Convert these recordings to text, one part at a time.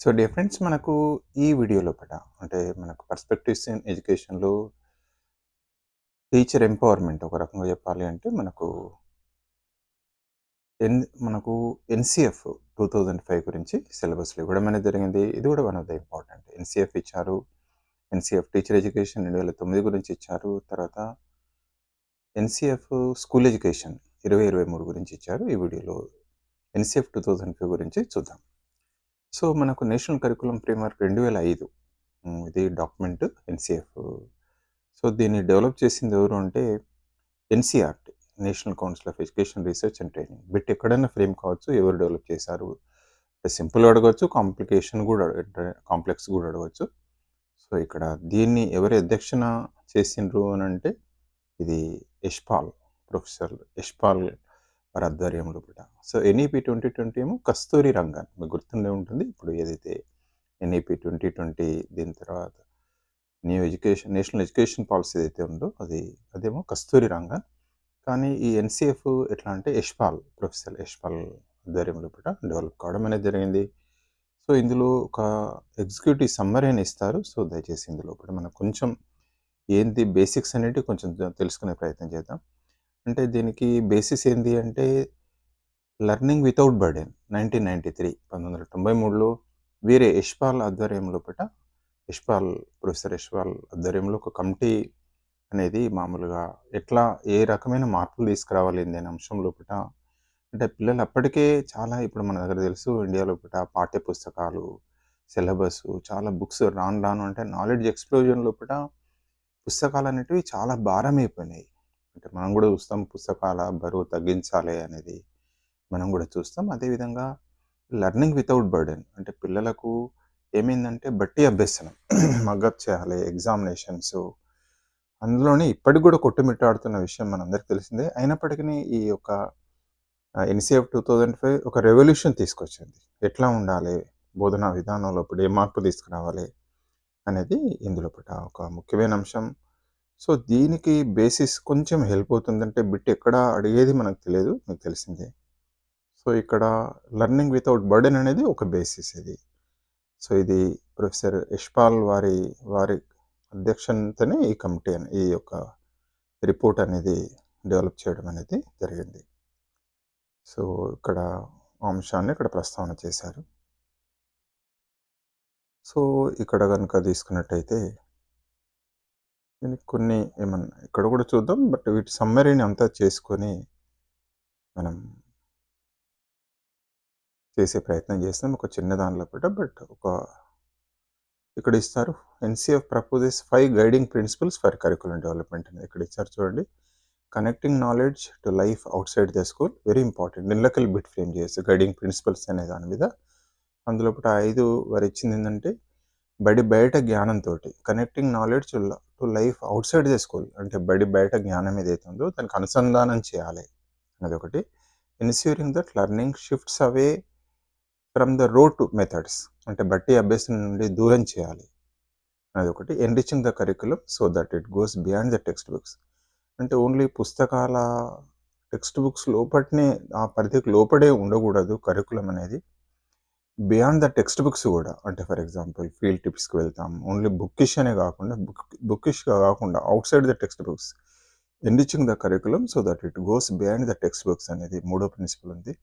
So dear friends మనకు ఈ video లోపల అంటే మనకు పర్స్పెక్టివ్స్ ఇన్ ఎడ్యుకేషన్లో టీచర్ ఎంపవర్మెంట్ ఒక రకంగా చెప్పాలి అంటే మనకు ఎన్ మనకు ఎన్సిఎఫ్ టూ థౌజండ్ ఫైవ్ గురించి సిలబస్లో ఇవ్వడం అనేది జరిగింది. ఇది కూడా one of the important NCF ఇచ్చారు. ఎన్సిఎఫ్ టీచర్ ఎడ్యుకేషన్ రెండు వేల తొమ్మిది గురించి ఇచ్చారు. తర్వాత ఎన్సిఎఫ్ స్కూల్ ఎడ్యుకేషన్ ఇరవై ఇరవై మూడు గురించి ఇచ్చారు. ఈ వీడియోలో ఎన్సిఎఫ్ టూ థౌజండ్ ఫైవ్ గురించి చూద్దాం. సో మనకు నేషనల్ కరికులం ఫ్రేమ్వర్క్ రెండు వేల ఐదు ఇది డాక్యుమెంట్ ఎన్సిఎఫ్. సో దీన్ని డెవలప్ చేసింది ఎవరు అంటే NCERT national council of education research and training. Bit ఎక్కడైనా ఫ్రేమ్ కావచ్చు ఎవరు డెవలప్ చేశారు. సింపుల్ అడగవచ్చు కాంప్లికేషన్ కూడా కాంప్లెక్స్ కూడా అడగవచ్చు సో ఇక్కడ దీన్ని ఎవరి అధ్యక్షన చేసిండ్రు అని అంటే ఇది యష్పాల్ ప్రొఫెసర్ యష్పాల్ వారి ఆధ్వర్యంలో కూడా. సో ఎన్ఈపి ట్వంటీ ట్వంటీ ఏమో కస్తూరి రంగన్. మీకు గుర్తుండే ఉంటుంది. ఇప్పుడు ఏదైతే ఎన్ఈపి ట్వంటీ ట్వంటీ దీని తర్వాత new education national education policy ఏదైతే ఉందో అది అదేమో కస్తూరి రంగన్. కానీ ఈ ఎన్సిఎఫ్ ఎట్లా అంటే యష్పాల్ ప్రొఫెసర్ యష్పాల్ ఆధ్వర్యంలో కూడా డెవలప్ కావడం అనేది జరిగింది. సో ఇందులో ఒక ఎగ్జిక్యూటివ్ సమ్మరీ అని ఇస్తారు. సో దయచేసి ఇందులో కూడా మనం కొంచెం ఏంది బేసిక్స్ అనేవి కొంచెం తెలుసుకునే ప్రయత్నం చేద్దాం. అంటే దీనికి బేసిస్ ఏంది అంటే learning without burden nineteen ninety three పంతొమ్మిది వందల తొంభై మూడులో వీరే యష్పాల్ ఆధ్వర్యంలో పట యష్పాల్ ప్రొఫెసర్ యష్పాల్ ఆధ్వర్యంలో ఒక కమిటీ అనేది మామూలుగా ఎట్లా ఏ రకమైన మార్పులు తీసుకురావాలి అనే అంశం లోపల అంటే పిల్లలు అప్పటికే చాలా ఇప్పుడు మన దగ్గర తెలుసు ఇండియాలో పట పాఠ్య పుస్తకాలు సిలబస్ చాలా బుక్స్ రాను రాను అంటే నాలెడ్జ్ ఎక్స్ప్లోజన్ లోపల పుస్తకాలు అనేటివి చాలా భారం అయిపోయినాయి అంటే మనం కూడా చూస్తాం పుస్తకాల బరువు తగ్గించాలి అనేది మనం కూడా చూస్తాం. అదేవిధంగా లెర్నింగ్ వితౌట్ బర్డెన్ అంటే పిల్లలకు ఏమైందంటే బట్టి అభ్యసనం మగ్గప్ చేయాలి ఎగ్జామినేషన్స్. అందులోనే ఇప్పటికి కూడా కొట్టుమిట్టాడుతున్న విషయం మనందరికీ తెలిసిందే. అయినప్పటికీ ఈ యొక్క ఎన్సీఎఫ్ టూ థౌజండ్ ఫైవ్ ఒక రెవల్యూషన్ తీసుకొచ్చింది. ఎట్లా ఉండాలి బోధనా విధానంలో ఇప్పుడు ఏ మార్పు తీసుకురావాలి అనేది ఇందులో పట్ల ఒక ముఖ్యమైన అంశం. సో దీనికి బేసిస్ కొంచెం హెల్ప్ అవుతుందంటే బిట్ ఎక్కడ అడిగేది మనకు తెలియదు మీకు తెలిసిందే. సో ఇక్కడ లెర్నింగ్ వితౌట్ బర్డెన్ అనేది ఒక బేసిస్ ఇది. సో ఇది ప్రొఫెసర్ యష్పాల్ వారి వారి అధ్యక్షతనే ఈ కమిటీ అని ఈ యొక్క రిపోర్ట్ అనేది డెవలప్ చేయడం అనేది జరిగింది. సో ఇక్కడ అంశాన్ని ఇక్కడ ప్రస్తావన చేశారు. సో ఇక్కడ కనుక తీసుకున్నట్టయితే దీనికి కొన్ని ఏమన్నా ఇక్కడ కూడా చూద్దాం బట్ వీటి సమ్మరీని అంతా చేసుకొని మనం చేసే ప్రయత్నం చేస్తాం. ఒక చిన్న దానిలో కూడా బట్ ఒక ఇక్కడ ఇస్తారు. NCF proposes five guiding principles for curriculum development అనేది ఇక్కడ ఇచ్చారు చూడండి. Connecting knowledge to life outside the school very important. నిల్లకల్ bit frame చేసి గైడింగ్ ప్రిన్సిపల్స్ అనే దాని మీద. అందులో ఒకటి ఐదు వారు ఇచ్చింది ఏంటంటే బడి బయట జ్ఞానంతో connecting knowledge to life outside the school అంటే బడి బయట జ్ఞానం ఏదైతే ఉందో దానికి అనుసంధానం చేయాలి అనేది ఒకటి. Ensuring that learning shifts away from the rote to methods అంటే బట్టి అభ్యాసం నుండి దూరం చేయాలి అనేది ఒకటి. Enriching the curriculum so that it goes beyond the textbooks అంటే ఓన్లీ పుస్తకాల టెక్స్ట్ బుక్స్ లోపటనే ఆ పరిధికి లోపడే ఉండకూడదు కరికులం అనేది. బియాండ్ ద టెక్స్ట్ బుక్స్ కూడా అంటే ఫర్ ఎగ్జాంపుల్ ఫీల్డ్ టిప్స్కి వెళ్తాం ఓన్లీ బుక్కిష్ అనే కాకుండా బుక్ బుక్కిష్గా కాకుండా outside the textbooks enriching the curriculum so that it goes beyond the textbooks అనేది మూడో ప్రిన్సిపల్ ఉంది.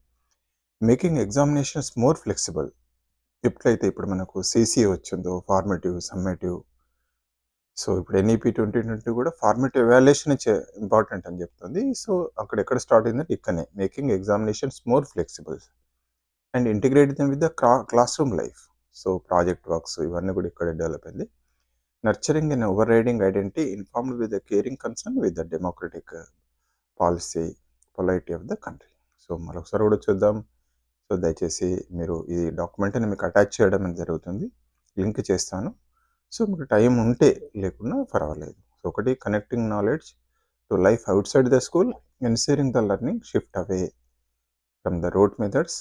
మేకింగ్ ఎగ్జామినేషన్స్ మోర్ ఫ్లెక్సిబుల్ ఎప్పుడైతే ఇప్పుడు మనకు సిసిఏ వచ్చిందో ఫార్మేటివ్ సమ్మేటివ్ సో ఇప్పుడు ఎన్ఈపి ట్వంటీ ట్వంటీ కూడా ఫార్మేటివ్ ఎవాల్యుయేషన్ ఇంపార్టెంట్ అని చెప్తుంది. సో అక్కడ ఎక్కడ స్టార్ట్ అయిందంటే ఇక్కడనే making examinations more flexible and integrate them with the classroom life. So project works ఇవన్నీ కూడా ఇక్కడ డెవలప్ అయింది. Nurturing and overriding identity informed with the caring concern with the democratic policy polity of the country. So మరొకసారి కూడా చూద్దాం. So దయచేసి మీరు ఈ డాక్యుమెంట్ని మీకు అటాచ్ చేయడం అనేది జరుగుతుంది. లింక్ చేస్తాను. సో మీకు టైం ఉంటే లేకున్నా పర్వాలేదు. సో ఒకటి connecting knowledge to life outside the school ensuring the learning shift away from the rote methods.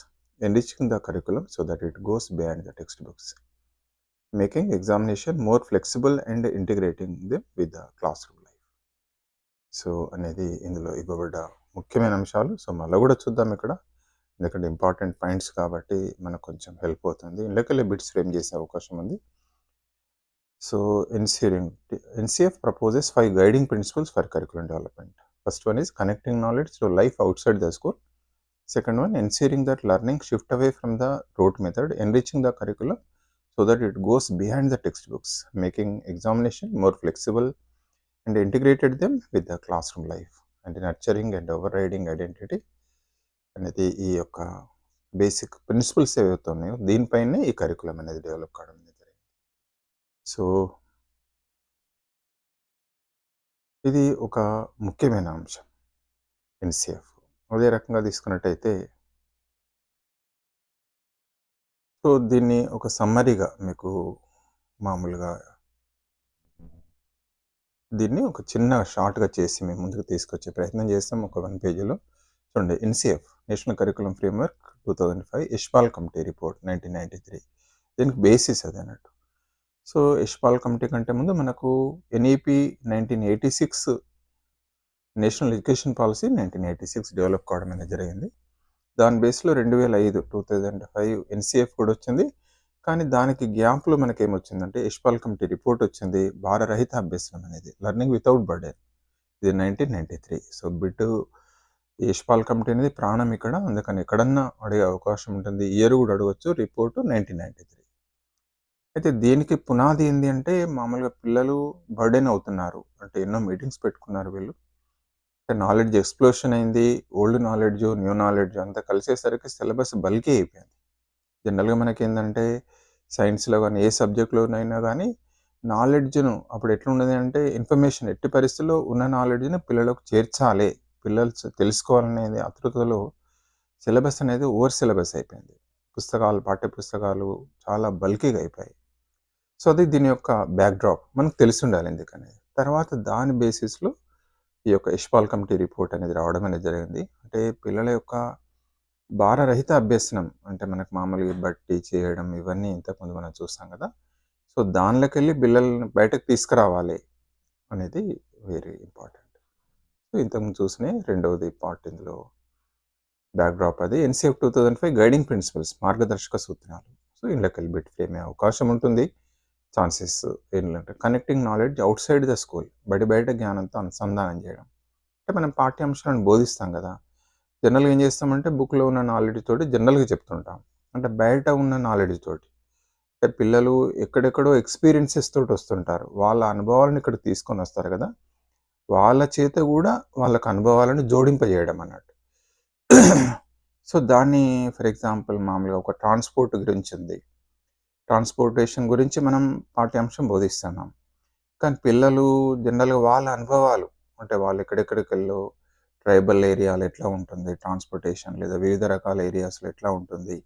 Enriching the curriculum so that it goes beyond the textbooks, making examination more flexible and integrating them with the classroom life. So అనేది ఇందులో ఇవ్వబడ్డ ముఖ్యమైన అంశాలు. So మళ్ళీ కూడా చూద్దాం ఇక్కడ. ఎందుకంటే ఇంపార్టెంట్ పాయింట్స్ కాబట్టి మనకు కొంచెం హెల్ప్ అవుతుంది. ఇందులోకెళ్ళి బిట్స్ ఫ్రేమ్ చేసే అవకాశం ఉంది. So ensuring NCF proposes five guiding principles for curriculum development first one is connecting knowledge to life outside the school second one ensuring that learning shift away from the rote method enriching the curriculum so that it goes behind the textbooks making examination more flexible and integrated them with the classroom life and nurturing and overriding identity అనేది ఈ యొక్క basic principles ఏవైతే ఉన్నాయో దీనిపైనే ఈ curriculum అనేది develop కావడం అనేది జరిగింది సో ఇది ఒక ముఖ్యమైన అంశం ఎన్సిఎఫ్ అదే రకంగా తీసుకున్నట్టయితే సో దీన్ని ఒక సమ్మరీగా మీకు మామూలుగా దీన్ని ఒక చిన్న షార్ట్గా చేసి మేము ముందుకు తీసుకొచ్చే ప్రయత్నం చేస్తాం. ఒక వన్ పేజీలో. చూడండి NCF national curriculum framework two thousand five Yashpal committee report nineteen ninety three. దీనికి బేసిస్ అది అన్నట్టు. సో యశ్పాల్ కమిటీ కంటే ముందు మనకు NEP nineteen eighty six national education policy nineteen eighty six develop కావడం అనేది జరిగింది. దాని బేస్లో రెండు వేల ఐదు టూ థౌజండ్ ఫైవ్ ఎన్సీఎఫ్ కూడా వచ్చింది. కానీ దానికి గ్యాప్లో మనకి ఏమొచ్చిందంటే యశ్పాల్ కమిటీ రిపోర్ట్ వచ్చింది భారరహిత అభ్యసనం అనేది లర్నింగ్ వితౌట్ బర్డెన్ ఇది నైన్టీన్ నైంటీ త్రీ సో బిట్ యశ్పాల్ కమిటీ అనేది ప్రాణం ఇక్కడ. అందుకని ఎక్కడన్నా అడిగే అవకాశం ఉంటుంది. ఇయర్ కూడా అడగచ్చు. రిపోర్టు నైన్టీన్ నైంటీ త్రీ అయితే దీనికి పునాది ఏంటి అంటే మామూలుగా పిల్లలు బర్డెన్ అవుతున్నారు. అంటే ఎన్నో మీటింగ్స్ పెట్టుకున్నారు వీళ్ళు. అంటే నాలెడ్జ్ ఎక్స్ప్లోషన్ అయింది ఓల్డ్ నాలెడ్జ్ న్యూ నాలెడ్జ్ అంతా కలిసేసరికి సిలబస్ బల్కీ అయిపోయింది. జనరల్గా మనకి ఏంటంటే సైన్స్లో కానీ ఏ సబ్జెక్ట్లోనైనా కానీ నాలెడ్జ్ను అప్పుడు ఎట్లుండేది అంటే ఇన్ఫర్మేషన్ ఎట్టి పరిస్థితుల్లో ఉన్న నాలెడ్జ్ని పిల్లలకు చేర్చాలి. పిల్లలు తెలుసుకోవాలనేది ఆతృతలో సిలబస్ అనేది ఓవర్ సిలబస్ అయిపోయింది. పుస్తకాలు పాఠ్య పుస్తకాలు చాలా బల్కీగా అయిపోయాయి. సో అది దీని యొక్క బ్యాక్డ్రాప్ మనకు తెలిసి ఉండాలి ఎందుకనేది. తర్వాత దాని బేసిస్లో ఈ యొక్క యశ్పాల్ కమిటీ రిపోర్ట్ అనేది రావడం అనేది జరిగింది. అంటే పిల్లల యొక్క భారరహిత అభ్యసనం అంటే మనకు మామూలుగా బట్టి చేయడం ఇవన్నీ ఇంతకుముందు మనం చూస్తాం కదా. సో దానిలోకి వెళ్ళి పిల్లల్ని బయటకు తీసుకురావాలి అనేది వెరీ ఇంపార్టెంట్. సో ఇంతకుముందు చూసిన రెండవది పార్ట్ ఇందులో బ్యాక్డ్రాప్ అది. NCF two thousand five guiding principles మార్గదర్శక సూత్రాలు. సో ఇందులోకి వెళ్ళి బిట్ ఫ్రేమ్ అవకాశం ఉంటుంది. ఛాన్సెస్ ఏంటంటే connecting knowledge outside the school బయట బయట జ్ఞానంతో అనుసంధానం చేయడం. అంటే మనం పాఠ్యాంశాలను బోధిస్తాం కదా. జనరల్గా ఏం చేస్తామంటే బుక్లో ఉన్న నాలెడ్జ్ తోటి జనరల్గా చెప్తుంటాం. అంటే బయట ఉన్న నాలెడ్జ్ తోటి. అంటే పిల్లలు ఎక్కడెక్కడో ఎక్స్పీరియన్సెస్ తోటి వస్తుంటారు. వాళ్ళ అనుభవాలను ఇక్కడ తీసుకొని వస్తారు కదా. వాళ్ళ చేత కూడా వాళ్ళకు అనుభవాలను జోడింపజేయడం అన్నట్టు. సో దాన్ని ఫర్ ఎగ్జాంపుల్ మామూలుగా ఒక ట్రాన్స్పోర్ట్ గురించి ఉంది. ట్రాన్స్పోర్టేషన్ గురించి మనం పాఠ్యాంశం బోధిస్తున్నాం. కానీ పిల్లలు జనరల్గా వాళ్ళ అనుభవాలు అంటే వాళ్ళు ఎక్కడెక్కడికి వెళ్ళో ట్రైబల్ ఏరియాలు ఎట్లా ఉంటుంది ట్రాన్స్పోర్టేషన్ లేదా వివిధ రకాల ఏరియాస్లో ఎట్లా ఉంటుంది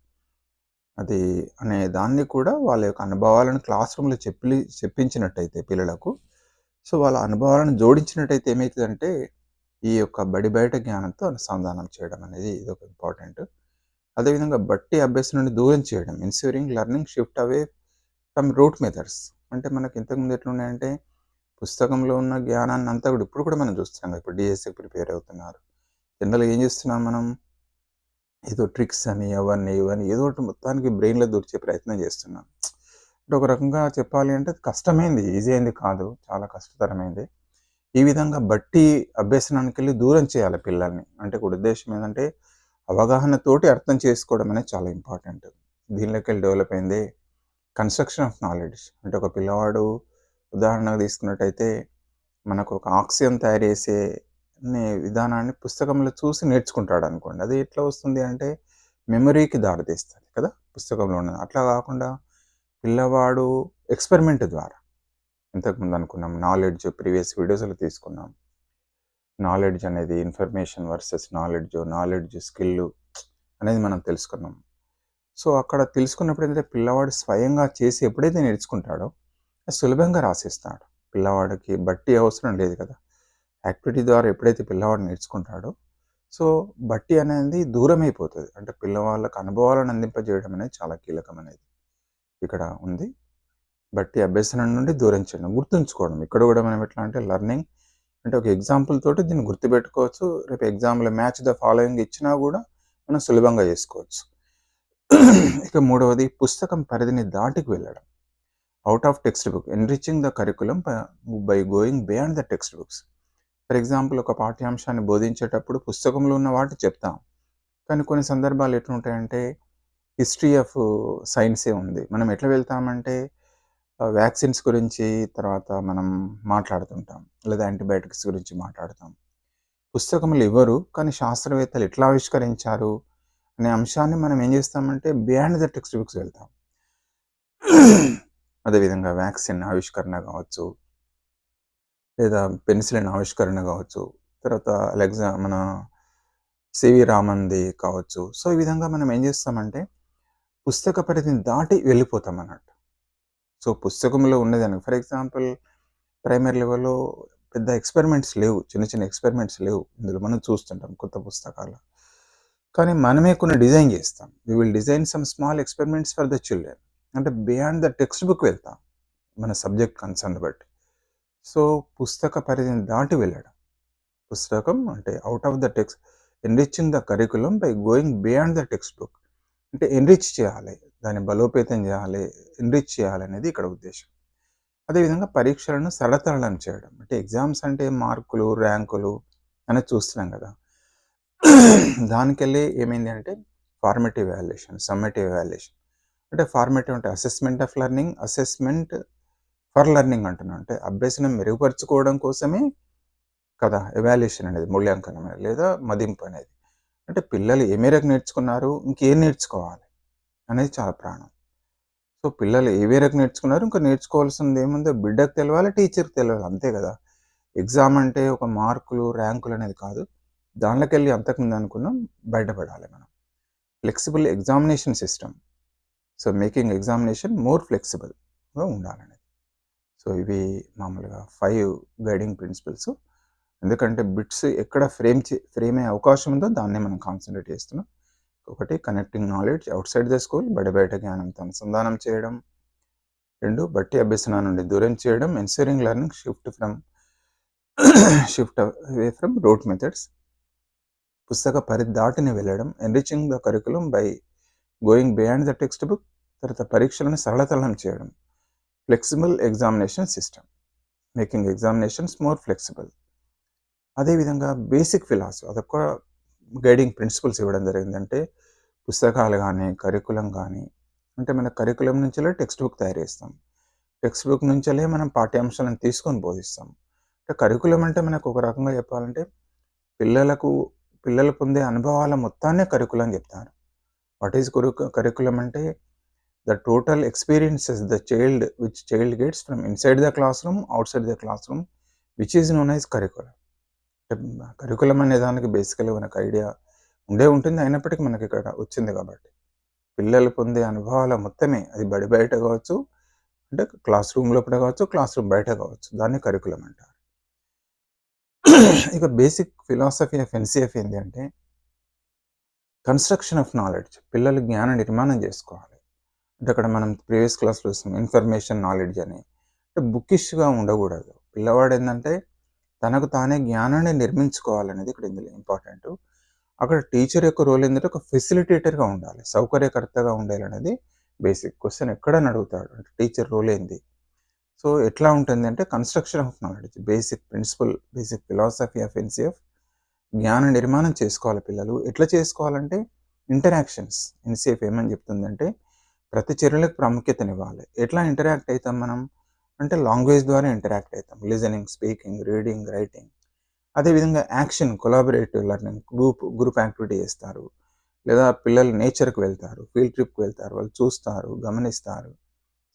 అది అనే దాన్ని కూడా వాళ్ళ యొక్క అనుభవాలను క్లాస్ రూమ్లో చెప్పి చెప్పించినట్టయితే పిల్లలకు. సో వాళ్ళ అనుభవాలను జోడించినట్టయితే ఏమవుతుందంటే ఈ యొక్క బడి బయట జ్ఞానంతో అనుసంధానం చేయడం అనేది ఇది ఒక ఇంపార్టెంట్. అదేవిధంగా బట్టి అభ్యాసం నుండి దూరం చేయడం ensuring learning shift away from rote methods అంటే మనకి ఇంతకుముందు ఎట్లున్నాయంటే పుస్తకంలో ఉన్న జ్ఞానాన్ని అంతా కూడా ఇప్పుడు కూడా మనం చూస్తున్నాం కదా. ఇప్పుడు డిఎస్సి ప్రిపేర్ అవుతున్నారు. జనరల్గా ఏం చేస్తున్నాం మనం? ఏదో ట్రిక్స్ అని అవన్నీ ఇవన్నీ ఏదో ఒకటి మొత్తానికి బ్రెయిన్లో దూర్చే ప్రయత్నం చేస్తున్నాం. అంటే ఒక రకంగా చెప్పాలి అంటే కష్టమైంది. ఈజీ అయింది కాదు. చాలా కష్టతరమైంది. ఈ విధంగా బట్టి అభ్యసనానికి వెళ్ళి దూరం చేయాలి పిల్లల్ని. అంటే ఒక ఉద్దేశం ఏంటంటే అవగాహనతోటి అర్థం చేసుకోవడం అనేది చాలా ఇంపార్టెంట్. దీనిలోకి వెళ్ళి డెవలప్ అయింది కన్స్ట్రక్షన్ ఆఫ్ నాలెడ్జ్. అంటే ఒక పిల్లవాడు ఉదాహరణగా తీసుకున్నట్టయితే మనకు ఒక ఆక్సిజన్ తయారు చేసే విధానాన్ని పుస్తకంలో చూసి నేర్చుకుంటాడు అనుకోండి. అది ఎట్లా వస్తుంది అంటే మెమరీకి దారితీస్తుంది కదా పుస్తకంలో ఉన్నది. అట్లా కాకుండా పిల్లవాడు ఎక్స్పెరిమెంట్ ద్వారా ఇంతకుముందు అనుకున్నాం నాలెడ్జ్ ప్రీవియస్ వీడియోస్లో తీసుకున్నాం. నాలెడ్జ్ అనేది information versus knowledge knowledge skill అనేది మనం తెలుసుకున్నాం. సో అక్కడ తెలుసుకున్నప్పుడు ఏంటంటే పిల్లవాడు స్వయంగా చేసి ఎప్పుడైతే నేర్చుకుంటాడో సులభంగా రాసిస్తాడు. పిల్లవాడికి బట్టి అవసరం లేదు కదా. యాక్టివిటీ ద్వారా ఎప్పుడైతే పిల్లవాడు నేర్చుకుంటాడో సో బట్టి అనేది దూరం అయిపోతుంది అంటే పిల్లవాళ్ళకి అనుభవాలను అందింపజేయడం అనేది చాలా కీలకం అనేది ఇక్కడ ఉంది. బట్టి అభ్యసనం నుండి దూరం చేయడం. గుర్తుంచుకోవడం. ఇక్కడ కూడా మనం ఎట్లా అంటే లర్నింగ్ అంటే ఒక ఎగ్జాంపుల్ తోటి దీన్ని గుర్తుపెట్టుకోవచ్చు. రేపు ఎగ్జామ్లో మ్యాచ్ ద ఫాలోయింగ్ ఇచ్చినా కూడా మనం సులభంగా చేసుకోవచ్చు. ఇక మూడవది పుస్తకం పరిధిని దాటికి వెళ్ళడం. Out of textbook enriching the curriculum by going beyond the textbooks for example ఒక పాఠ్యాంశాన్ని బోధించేటప్పుడు పుస్తకంలో ఉన్న వాటి చెప్తాం. కానీ కొన్ని సందర్భాలు ఎట్లుంటాయంటే హిస్టరీ ఆఫ్ సైన్సే ఉంది. మనం ఎట్లా వెళ్తామంటే వ్యాక్సిన్స్ గురించి తర్వాత మనం మాట్లాడుతుంటాం. లేదా యాంటీబయాటిక్స్ గురించి మాట్లాడతాం. పుస్తకములు ఇవ్వరు కానీ శాస్త్రవేత్తలు ఎట్లా ఆవిష్కరించారు అనే అంశాన్ని మనం ఏం చేస్తామంటే బియాండ్ ద టెక్స్ట్ బుక్స్ వెళ్తాం. అదేవిధంగా వ్యాక్సిన్ ఆవిష్కరణ కావచ్చు లేదా పెన్సిలిన్ ఆవిష్కరణ కావచ్చు తర్వాత అలెగ్జా మన సివి రామన్ది కావచ్చు. సో ఈ విధంగా మనం ఏం చేస్తామంటే పుస్తక పరిధిని దాటి వెళ్ళిపోతాం అన్నట్టు. సో పుస్తకంలో ఉన్నదానికి ఫర్ ఎగ్జాంపుల్ ప్రైమరీ లెవెల్లో పెద్ద ఎక్స్పెరిమెంట్స్ లేవు. చిన్న చిన్న ఎక్స్పెరిమెంట్స్ లేవు. ఇందులో మనం చూస్తుంటాం కొత్త పుస్తకాలు కానీ మనమే కొన్ని డిజైన్ చేస్తాం. We will design some small experiments for the children అంటే బియాండ్ ద టెక్స్ట్ బుక్ వెళ్తాం. మన సబ్జెక్ట్ కన్సర్న్ బట్టి. సో పుస్తక పరిధిని దాటి వెళ్ళడం. పుస్తకం అంటే out of the text enriching the curriculum by going beyond the text book అంటే ఎన్రిచ్ చేయాలి దాన్ని బలోపేతం చేయాలి ఎన్రిచ్ చేయాలి అనేది ఇక్కడ ఉద్దేశం. అదేవిధంగా పరీక్షలను సరళతరళం చేయడం. అంటే ఎగ్జామ్స్ అంటే మార్కులు ర్యాంకులు అనేది చూస్తున్నాం కదా. దానికెళ్ళి ఏమైంది అంటే ఫార్మేటివ్ వాల్యుయేషన్ సమ్మేటివ్ వాల్యుయేషన్ అంటే ఫార్మేటివ్ అంటే assessment of learning assessment for learning అంటున్నాం. అంటే అభ్యసనం మెరుగుపరుచుకోవడం కోసమే కదా ఎవాల్యుయేషన్ అనేది మూల్యాంకనం అనేది లేదా మదింపు అనేది. అంటే పిల్లలు ఏ మేరకు నేర్చుకున్నారు? ఇంకేం నేర్చుకోవాలి? అనేది చాలా ప్రాణం. సో పిల్లలు ఏ మేరకు నేర్చుకున్నారు? ఇంకా నేర్చుకోవాల్సింది ఏముందో బిడ్డకు తెలవాలి టీచర్కి తెలవాలి. అంతే కదా. ఎగ్జామ్ అంటే ఒక మార్కులు ర్యాంకులు అనేది కాదు. దానిలోకి వెళ్ళి అంతకుముందు అనుకున్నాం బయటపడాలి మనం. Flexible examination system. So making examination more ఫ్లెక్సిబుల్గా ఉండాలనేది. సో ఇవి మామూలుగా ఫైవ్ గైడింగ్ ప్రిన్సిపల్స్. ఎందుకంటే బిట్స్ ఎక్కడ ఫ్రేమ్ చే ఫ్రేమ్ అయ్యే అవకాశం ఉందో దాన్నే మనం కాన్సన్ట్రేట్ చేస్తున్నాం. ఒకటి connecting knowledge outside the school బడి బయట జ్ఞానంతో అనుసంధానం చేయడం. రెండు బట్టి అభ్యసన నుండి దూరం చేయడం. Ensuring learning shift from shift away from rote methods పుస్తక పరిధి దాటిని వెళ్ళడం. Enriching the curriculum by going beyond the textbook తర్వాత పరీక్షలను సరళతలం చేయడం. Flexible examination system making examinations more flexible అదేవిధంగా బేసిక్ ఫిలాసఫీ అదొక గైడింగ్ ప్రిన్సిపల్స్ ఇవ్వడం జరిగిందంటే పుస్తకాలు కానీ కరికులం కానీ అంటే మన కరికులం నుంచే టెక్స్ట్ బుక్ తయారు చేస్తాం టెక్స్ట్ బుక్ నుంచే మనం పాఠ్యాంశాలను తీసుకొని బోధిస్తాం. అంటే కరికులం అంటే మనకు ఒక రకంగా చెప్పాలంటే పిల్లలకు పిల్లలు పొందే అనుభవాల మొత్తాన్నే కరికులం చెప్తారు. వాట్ ఈజ్ కురు కరికులం అంటే the total experiences the child which child gets from inside the classroom outside the classroom which is known as curriculum curriculum అనే దానికి బేసికల్గా మనకు ఐడియా ఉండే ఉంటుంది. అయినప్పటికీ మనకి ఇక్కడ వచ్చింది కాబట్టి. పిల్లలు పొందే అనుభవాల మొత్తమే. అది బడి బయట కావచ్చు అంటే క్లాస్ రూమ్ లోపల కావచ్చు క్లాస్ రూమ్ బయట కావచ్చు. దాన్ని కరికులం అంటారు. ఇక బేసిక్ ఫిలాసఫీ ఆఫ్ ఎన్సిఎఫ్ ఏంటి అంటే కన్స్ట్రక్షన్ ఆఫ్ నాలెడ్జ్. పిల్లలు జ్ఞాన నిర్మాణం చేసుకోవాలి. అంటే అక్కడ మనం ప్రీవియస్ క్లాస్లో ఇన్ఫర్మేషన్ నాలెడ్జ్ అని. అంటే బుకిష్గా ఉండకూడదు. పిల్లవాడు ఏంటంటే తనకు తానే జ్ఞానాన్ని నిర్మించుకోవాలనేది ఇక్కడ ఇందులో ఇంపార్టెంట్ అక్కడ టీచర్ యొక్క రోల్ ఏంటంటే ఒక ఫెసిలిటేటర్గా ఉండాలి సౌకర్యకర్తగా ఉండాలనేది బేసిక్ క్వశ్చన్ ఎక్కడని అడుగుతాడు అంటే టీచర్ రోల్ ఏంది? సో ఎట్లా ఉంటుంది అంటే construction of knowledge basic principle basic philosophy of NCF జ్ఞాన నిర్మాణం చేసుకోవాలి పిల్లలు. ఎట్లా చేసుకోవాలంటే ఇంటరాక్షన్స్ ఎన్సిఎఫ్ ఏమని చెప్తుందంటే ప్రతి చర్యలకు ప్రాముఖ్యతనివ్వాలి. ఎట్లా ఇంటరాక్ట్ అవుతాం మనం? అంటే లాంగ్వేజ్ ద్వారా ఇంటరాక్ట్ అవుతాం లిజనింగ్ స్పీకింగ్ రీడింగ్ రైటింగ్. అదేవిధంగా action collaborative learning group group activity చేస్తారు. లేదా పిల్లలు నేచర్కి వెళ్తారు ఫీల్డ్ ట్రిప్కి వెళ్తారు వాళ్ళు చూస్తారు గమనిస్తారు.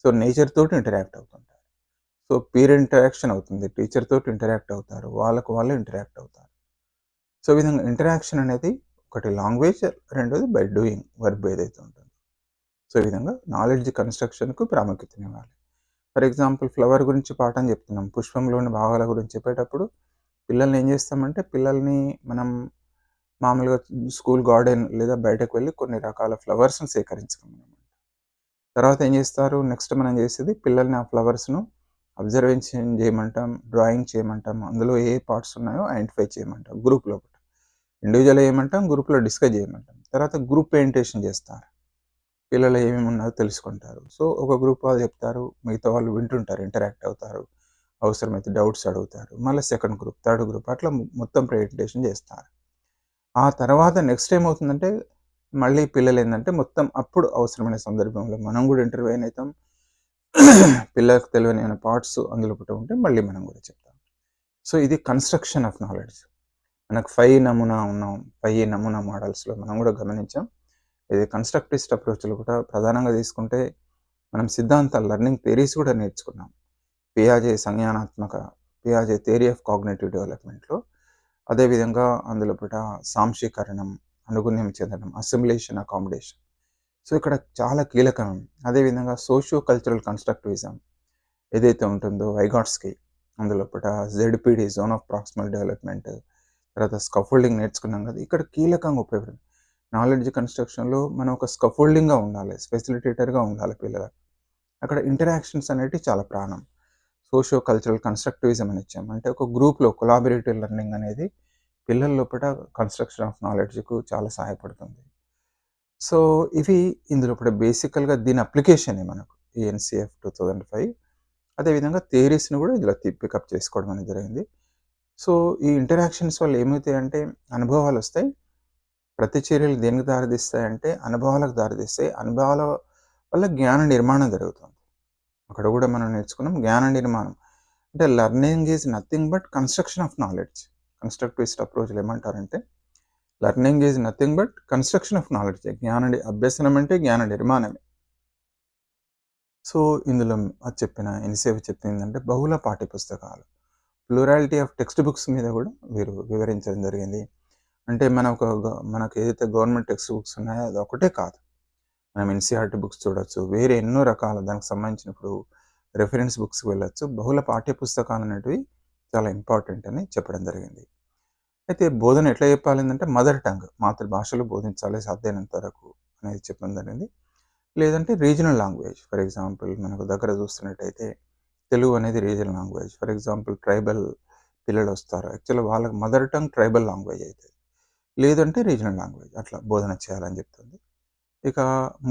సో నేచర్ తోటి ఇంటరాక్ట్ అవుతుంటారు. సో పీర్ ఇంటరాక్షన్ అవుతుంది. టీచర్ తోటి ఇంటరాక్ట్ అవుతారు. వాళ్ళకు వాళ్ళు ఇంటరాక్ట్ అవుతారు. సో విధంగా ఇంటరాక్షన్ అనేది ఒకటి లాంగ్వేజ్ రెండోది బై డూయింగ్ వర్బ్ ఏదైతే ఉంటుందో. సో ఈ విధంగా నాలెడ్జ్ కన్స్ట్రక్షన్కు ప్రాముఖ్యతనివ్వాలి ఫర్ ఎగ్జాంపుల్ ఫ్లవర్ గురించి పాఠం చెప్తున్నాం. పుష్పంలోని భాగాల గురించి చెప్పేటప్పుడు పిల్లల్ని ఏం చేస్తామంటే పిల్లల్ని మనం మామూలుగా స్కూల్ గార్డెన్ లేదా బయటకు వెళ్ళి కొన్ని రకాల ఫ్లవర్స్ను సేకరించుకున్నాం తర్వాత ఏం చేస్తారు? నెక్స్ట్ మనం చేసేది పిల్లల్ని ఆ ఫ్లవర్స్ను అబ్జర్వేషన్ చేయమంటాం డ్రాయింగ్ చేయమంటాం. అందులో ఏ పార్ట్స్ ఉన్నాయో ఐడెంటిఫై చేయమంటాం గ్రూప్లో ఒకటి. ఇండివిజువల్ ఏమంటాం? గ్రూప్లో డిస్కస్ చేయమంటాం. తర్వాత గ్రూప్ పెయింటేషన్ చేస్తారు. పిల్లలు ఏమేమి ఉన్నారో తెలుసుకుంటారు. సో ఒక గ్రూప్ వాళ్ళు చెప్తారు మిగతా వాళ్ళు వింటుంటారు ఇంటరాక్ట్ అవుతారు అవసరమైతే డౌట్స్ అడుగుతారు. మళ్ళీ సెకండ్ గ్రూప్ థర్డ్ గ్రూప్ అట్లా మొత్తం ప్రజెంటేషన్ చేస్తారు. ఆ తర్వాత నెక్స్ట్ ఏమవుతుందంటే మళ్ళీ పిల్లలు ఏంటంటే మొత్తం అప్పుడు అవసరమైన సందర్భంలో మనం కూడా ఇంటర్వ్యూ అవుతాం పిల్లలకు తెలియని పార్ట్స్ అందులో పుట్ట ఉంటే మళ్ళీ మనం కూడా చెప్తాం. సో ఇది కన్స్ట్రక్షన్ ఆఫ్ నాలెడ్జ్. మనకు ఫైవ్ నమూనా ఉన్నాం ఫైవ్ నమూనా మోడల్స్లో మనం కూడా గమనించాం. ఇది కన్స్ట్రక్టిస్ట్ అప్రోచ్లు కూడా ప్రధానంగా తీసుకుంటే మనం సిద్ధాంత లెర్నింగ్ థియరీస్ కూడా నేర్చుకున్నాం. పియాజే సంజ్ఞానాత్మక పియాజే థియరీ ఆఫ్ కాగ్నేటివ్ డెవలప్మెంట్లో అదేవిధంగా అందులో పూట సాంశీకరణం అనుగుణ్యం చెందడం అసిమిలేషన్ అకామిడేషన్ సో ఇక్కడ చాలా కీలకం. అదేవిధంగా సోషియో కల్చరల్ కన్స్ట్రక్టివిజం ఏదైతే ఉంటుందో వైగాట్స్కి అందులో పూట ZPD zone of proximal development తర్వాత స్కఫోల్డింగ్ నేర్చుకున్నాం కదా ఇక్కడ కీలకంగా ఉపయోగపడుతుంది. నాలెడ్జ్ కన్స్ట్రక్షన్లో మనం ఒక స్కఫోల్డింగ్గా ఉండాలి ఫెసిలిటేటర్గా ఉండాలి పిల్లలకు. అక్కడ ఇంటరాక్షన్స్ అనేవి చాలా ప్రాణం. సోషియో కల్చరల్ కన్స్ట్రక్టివిజం అని ఇచ్చాం. అంటే ఒక గ్రూప్లో కొలాబరేటివ్ లెర్నింగ్ అనేది పిల్లల లోపల కన్స్ట్రక్షన్ ఆఫ్ నాలెడ్జ్కు చాలా సహాయపడుతుంది. సో ఇవి ఇందులో కూడా బేసికల్గా దీని అప్లికేషనే మనకు. NCF two thousand five. అదేవిధంగా థియరీస్ని కూడా ఇందులో పికప్ చేసుకోవడం అనేది జరిగింది. సో ఈ ఇంటరాక్షన్స్ వల్ల ఏమవుతాయంటే అనుభవాలు వస్తాయి. ప్రతి చర్యలు దేనికి దారితీస్తాయంటే అనుభవాలకు దారితీస్తాయి. అనుభవాల వల్ల జ్ఞాన నిర్మాణం జరుగుతుంది. అక్కడ కూడా మనం నేర్చుకున్నాం జ్ఞాన నిర్మాణం. అంటే learning is nothing but construction of knowledge. Constructivist అప్రోచ్లు ఏమంటారంటే learning is nothing but construction of knowledge. జ్ఞాన అభ్యసనం అంటే జ్ఞాన నిర్మాణమే. సో ఇందులో అది చెప్పిన ఎన్సేవ్ చెప్పింది బహుళ బహుళ పాఠ్యపుస్తకాలు. ప్లూరాలిటీ ఆఫ్ టెక్స్ట్ బుక్స్ మీద కూడా వీరు వివరించడం జరిగింది. అంటే మన ఒక మనకు ఏదైతే గవర్నమెంట్ టెక్స్ట్ బుక్స్ ఉన్నాయో అది ఒకటే కాదు. మనం ఎన్సీఆర్టీ బుక్స్ చూడొచ్చు వేరే ఎన్నో రకాల దానికి సంబంధించినప్పుడు రెఫరెన్స్ బుక్స్కి వెళ్ళొచ్చు. బహుళ పాఠ్య పుస్తకాలు అనేటివి చాలా ఇంపార్టెంట్ అని చెప్పడం జరిగింది. అయితే బోధన ఎట్లా చెప్పాలంటే మదర్ టంగ్ మాతృభాషలో బోధించాలి సాధ్యమైనంత వరకు అనేది చెప్పడం జరిగింది. లేదంటే రీజనల్ లాంగ్వేజ్ ఫర్ ఎగ్జాంపుల్ మనకు దగ్గర చూస్తున్నట్టయితే తెలుగు అనేది regional language for example tribal పిల్లలు వస్తారు. యాక్చువల్లీ వాళ్ళకి మదర్ టంగ్ ట్రైబల్ లాంగ్వేజ్ అవుతుంది లేదంటే రీజనల్ లాంగ్వేజ్ అట్లా బోధన చేయాలని చెప్తుంది. ఇక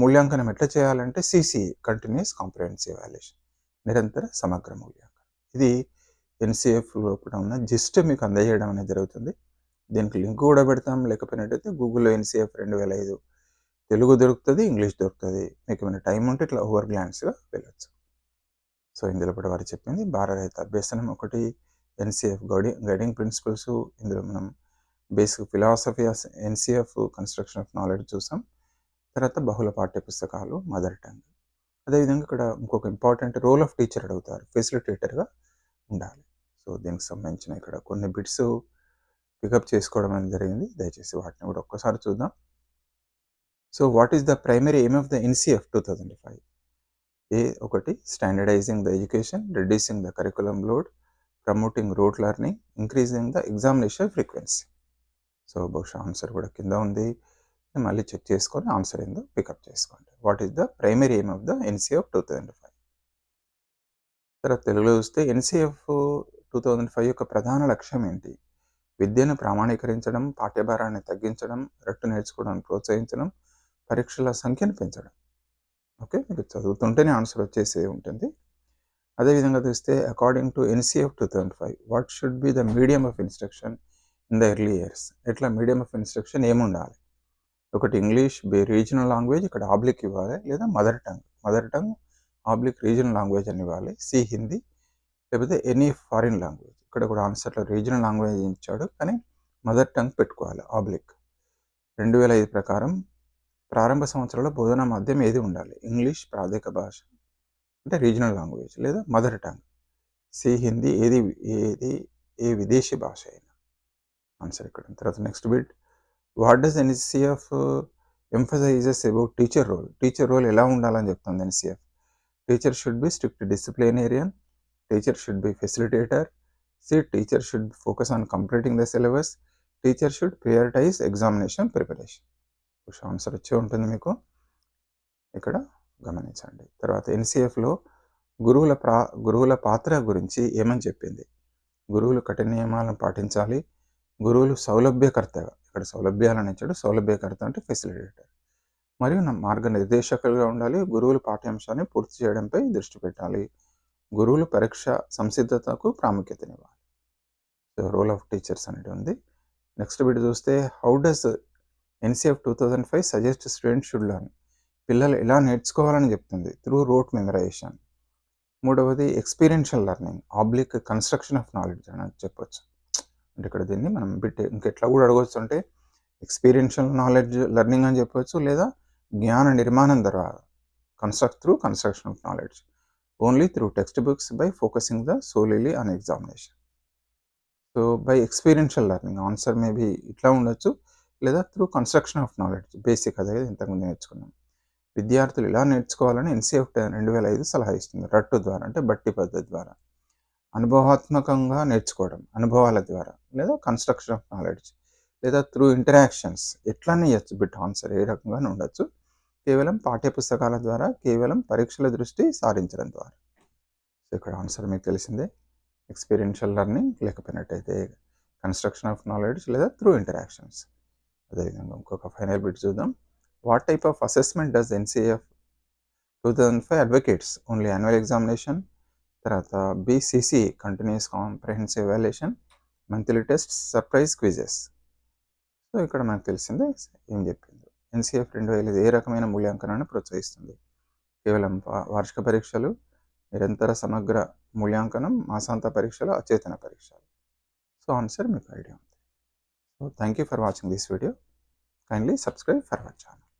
మూల్యాంకనం ఎట్లా చేయాలంటే సిసి కంటిన్యూస్ కాంప్రహెన్సివ్ వాల్యుయేషన్ నిరంతర సమగ్ర మూల్యాంకనం. ఇది ఎన్సిఎఫ్ లోపల ఉన్న జిస్ట్ మీకు అందజేయడం అనేది జరుగుతుంది. దీనికి లింక్ కూడా పెడతాం. లేకపోయినట్టయితే గూగుల్లో ఎన్సిఎఫ్ రెండు వేల ఐదు తెలుగు దొరుకుతుంది ఇంగ్లీష్ దొరుకుతుంది. మీకు ఏమైనా టైం ఉంటే ఇట్లా ఓవర్ గ్లాన్స్గా వెళ్ళొచ్చు. సో ఇందులో కూడా వారు చెప్పింది. భారత రైతు అభ్యసనం ఒకటి ఎన్సిఎఫ్ గైడింగ్ గైడింగ్ ప్రిన్సిపల్స్ ఇందులో మనం basic philosophy of NCF construction of knowledge చూసాం. తర్వాత బహుళ పాఠ్య పుస్తకాలు మదర్ టంగ్. అదేవిధంగా ఇక్కడ ఇంకొక ఇంపార్టెంట్ రోల్ ఆఫ్ టీచర్ అడుగుతారు ఫెసిలిటేటర్గా ఉండాలి. సో దీనికి సంబంధించిన ఇక్కడ కొన్ని బిట్స్ పికప్ చేసుకోవడం అనేది జరిగింది. దయచేసి వాటిని కూడా ఒక్కసారి చూద్దాం. So what is the primary aim of the NCF two thousand five? A ఒకటి standardising the education reducing the curriculum load promoting rote learning increasing the examination frequency. So బహుశా ఆన్సర్ కూడా కింద ఉంది. మళ్ళీ చెక్ చేసుకొని ఆన్సర్ ఏందో pick up చేసుకోండి. What is the primary aim of the NCF two thousand five? తర్వాత తెలుగులో చూస్తే ఎన్సీఎఫ్ టూ థౌజండ్ ఫైవ్ యొక్క ప్రధాన లక్ష్యం ఏంటి? విద్యను ప్రామాణీకరించడం పాఠ్యభారాన్ని తగ్గించడం రట్టు నేర్చుకోవడానికి ప్రోత్సహించడం పరీక్షల సంఖ్యను పెంచడం. ఓకే మీకు చదువుతుంటేనే ఆన్సర్ వచ్చేసి ఉంటుంది. అదేవిధంగా చూస్తే according to NCF two thousand five what should be the medium of instruction in the early years ఎట్లా? మీడియం ఆఫ్ ఇన్స్ట్రక్షన్ ఏముండాలి? ఒకటి ఇంగ్లీష్ బి రీజనల్ లాంగ్వేజ్ ఇక్కడ ఆబ్లిక్ ఇవ్వాలి లేదా mother tongue mother tongue oblique regional language అని ఇవ్వాలి. C Hindi లేకపోతే any foreign language ఇక్కడ కూడా ఆన్సర్లో రీజనల్ లాంగ్వేజ్ ఇచ్చాడు కానీ మదర్ టంగ్ పెట్టుకోవాలి ఆబ్లిక్ రెండు వేల ఐదు ప్రకారం ప్రారంభ సంవత్సరంలో బోధనా మాధ్యం ఏది ఉండాలి? ఇంగ్లీష్ ప్రాదేశిక భాష అంటే రీజనల్ లాంగ్వేజ్ లేదా మదర్ టంగ్ సి హిందీ ఏది ఏది ఏ విదేశీ భాష అయినా. ఆన్సర్ ఇక్కడ తర్వాత next bit what does NCF emphasises about teacher role teacher role ఎలా ఉండాలని చెప్తుంది NCF teacher should be strict disciplinarian teacher should be facilitator C teacher should focus on completing the syllabus teacher should prioritise examination preparation answer వచ్చే ఉంటుంది మీకు. ఇక్కడ గమనించండి. తర్వాత ఎన్సిఎఫ్లో గురువుల ప్రా గురువుల పాత్ర గురించి ఏమని చెప్పింది? గురువులు కఠిన నియమాలను పాటించాలి. గురువులు సౌలభ్యకర్తగా ఇక్కడ సౌలభ్యాలను ఇచ్చాడు. సౌలభ్యకర్త అంటే ఫెసిలిటేటర్ మరియు నా మార్గనిర్దేశకులుగా ఉండాలి. గురువులు పాఠ్యాంశాన్ని పూర్తి చేయడంపై దృష్టి పెట్టాలి. గురువులు పరీక్ష సంసిద్ధతకు ప్రాముఖ్యతనివ్వాలి. సో రోల్ ఆఫ్ టీచర్స్ అనేది ఉంది. నెక్స్ట్ వీటి చూస్తే how does NCF two thousand five suggest student should learn పిల్లలు ఎలా నేర్చుకోవాలని చెప్తుంది? త్రూ రోట్ మెమరైజేషన్ మూడవది experiential learning oblique construction of knowledge అని చెప్పొచ్చు. అంటే ఇక్కడ దీన్ని మనం బిట్ ఇంకెట్లా కూడా అడగవచ్చు అంటే ఎక్స్పీరియన్షియల్ నాలెడ్జ్ లెర్నింగ్ అని చెప్పవచ్చు లేదా జ్ఞాన నిర్మాణం తర్వాత construct through construction of knowledge only through textbooks by focusing the solely on examination so by experiential learning answer maybe ఇట్లా ఉండొచ్చు లేదా through construction of knowledge basic అదే ఇంతకుముందు నేర్చుకున్నాం. విద్యార్థులు ఇలా నేర్చుకోవాలని ఎన్సీఎఫ్ రెండు వేల ఐదు సలహా ఇస్తుంది రట్టు ద్వారా అంటే బట్టి పద్ధతి ద్వారా. అనుభవాత్మకంగా నేర్చుకోవడం అనుభవాల ద్వారా లేదా కన్స్ట్రక్షన్ ఆఫ్ నాలెడ్జ్ లేదా త్రూ ఇంటరాక్షన్స్ ఎట్లా ఇవ్వచ్చు బిట్ ఆన్సర్ ఏ రకంగా ఉండొచ్చు. కేవలం పాఠ్యపుస్తకాల ద్వారా కేవలం పరీక్షల దృష్టి సారించడం ద్వారా. సో ఇక్కడ ఆన్సర్ మీకు తెలిసిందే. ఎక్స్పీరియన్షియల్ లెర్నింగ్ లేకపోయినట్టయితే కన్స్ట్రక్షన్ ఆఫ్ నాలెడ్జ్ లేదా త్రూ ఇంటరాక్షన్స్ అదేవిధంగా ఇంకొక ఫైనల్ బిట్ చూద్దాం. What type of assessment does NCF two thousand five advocates only annual examination తర్వాత BCC continuous comprehensive evaluation monthly test surprise quizzes so ఇక్కడ మనకు తెలిసింది ఏం చెప్పింది? ఎన్సీఎఫ్ రెండు వేల ఏ రకమైన మూల్యాంకనాన్ని ప్రోత్సహిస్తుంది? కేవలం వార్షిక పరీక్షలు నిరంతర సమగ్ర మూల్యాంకనం మాసాంత పరీక్షలు అచేతన పరీక్షలు. సో ఆన్సర్ మీకు ఐడియా ఉంది. So thank you for watching this video. Kindly subscribe for our channel